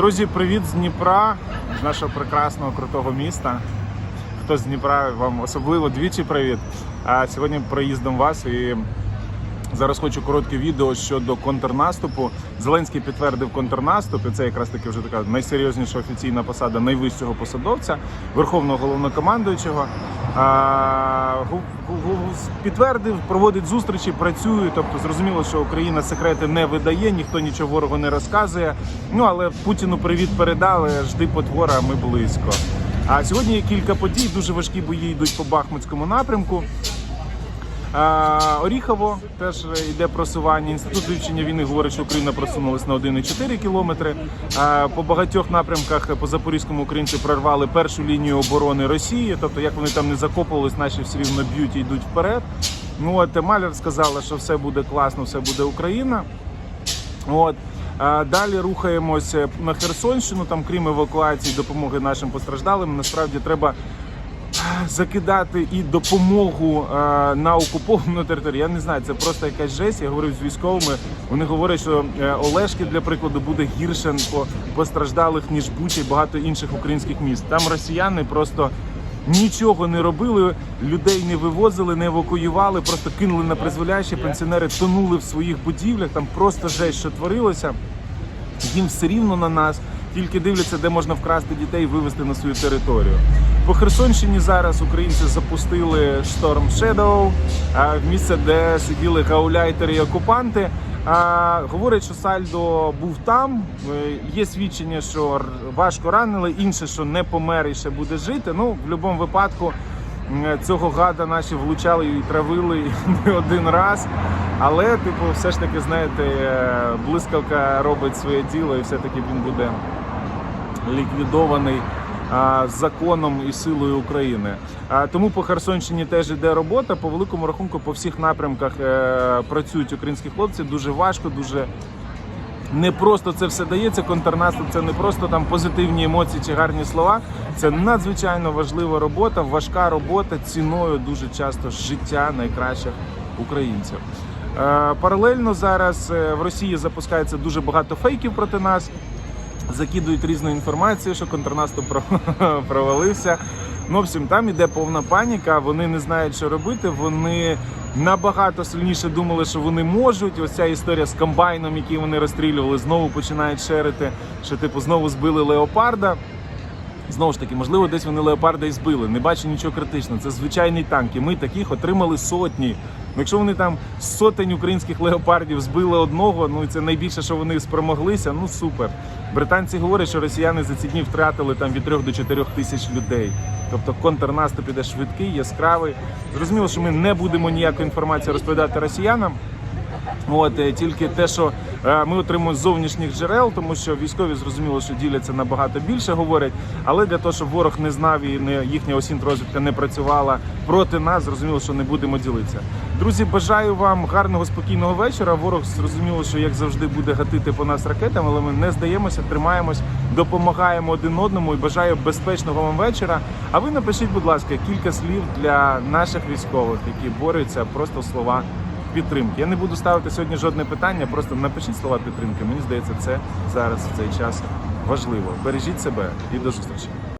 Друзі, привіт з Дніпра, з нашого прекрасного крутого міста. Хто з Дніпра, вам особливо двічі привіт. А сьогодні проїздом вас і зараз хочу коротке відео щодо контрнаступу. Зеленський підтвердив контрнаступ, і це якраз таки вже така найсерйозніша офіційна посада найвищого посадовця, верховного головнокомандуючого. Підтвердив, проводить зустрічі, працює. Тобто зрозуміло, що Україна секрети не видає, ніхто нічого ворогу не розказує. Ну але Путіну привіт передали. Жди потвора, ми близько. А сьогодні є кілька подій. Дуже важкі бої йдуть по Бахмутському напрямку. Оріхово теж йде просування. Інститут вивчення війни говорить, що Україна просунулась на 1,4 кілометри. По багатьох напрямках по Запорізькому українці прорвали першу лінію оборони Росії. Тобто, як вони там не закопувались, наші все рівно б'ють і йдуть вперед. Ну от Маляр сказала, що все буде класно, все буде Україна. От. Далі рухаємося на Херсонщину. Там, крім евакуації, допомоги нашим постраждалим, насправді треба закидати і допомогу е, на окуповану територію. Я не знаю, це просто якась жесть. Я говорив з військовими. Вони говорять, що е, Олешки для прикладу буде гірше по постраждалих ніж Буча і багато інших українських міст. Там росіяни просто. Нічого не робили, людей не вивозили, не евакуювали, просто кинули на призволяще. Пенсіонери тонули в своїх будівлях. Там просто жесть, що творилося їм все рівно на нас, тільки дивляться, де можна вкрасти дітей і вивезти на свою територію. По Херсонщині зараз українці запустили Storm Shadow, в місце, де сиділи гауляйтери і окупанти. А, говорять, що Сальдо був там. Е, Є свідчення, що важко ранили, інше, що не помер і ще буде жити. Ну, в будь-якому випадку Цього гада наші влучали і травили не один раз. Але, типу, все ж таки, знаєте, е, блискавка робить своє діло, і все-таки він буде ліквідований законом і силою України. Тому по Херсонщині теж іде робота. По великому рахунку, по всіх напрямках е, працюють українські хлопці. Дуже важко, дуже не просто це все дається. Контрнаступ це не просто там позитивні емоції чи гарні слова. Це надзвичайно важлива робота, важка робота ціною дуже часто життя найкращих українців. Е, Паралельно зараз е, в Росії запускається дуже багато фейків проти нас. Закидують різну інформацію, що контрнаступ провалився. Ну, в общем, там іде повна паніка. Вони не знають, що робити. Вони набагато сильніше думали, що вони можуть. Ось ця історія з комбайном, який вони розстрілювали, знову починають шерити, що типу знову збили леопарда. Знову ж таки, можливо, десь вони леопарда і збили. Не бачу нічого критичного. Це звичайний танк. І ми таких отримали сотні. Ну, Якщо вони там сотень українських леопардів збили одного, ну і це найбільше, що вони спромоглися. Ну супер. Британці говорять, що росіяни за ці дні втратили там від 3 до 4 тисяч людей. Тобто контрнаступ іде швидкий, яскравий. Зрозуміло, що ми не будемо ніякої інформації розповідати росіянам. От е, тільки те, що е, ми отримуємо з зовнішніх джерел, тому що військові зрозуміло, що діляться набагато більше, говорять. Але для того, щоб ворог не знав і не їхня осінтрозвідка не працювала проти нас, зрозуміло, що не будемо ділитися. Друзі, бажаю вам гарного спокійного вечора. Ворог зрозуміло, що як завжди буде гатити по нас ракетами, але ми не здаємося, тримаємось, допомагаємо один одному і бажаю безпечного вам вечора. А ви напишіть, будь ласка, кілька слів для наших військових, які борються, просто слова підтримки. Я не буду ставити сьогодні жодне питання, просто напишіть слова підтримки. Мені здається, це зараз в цей час важливо. Бережіть себе і до зустрічі.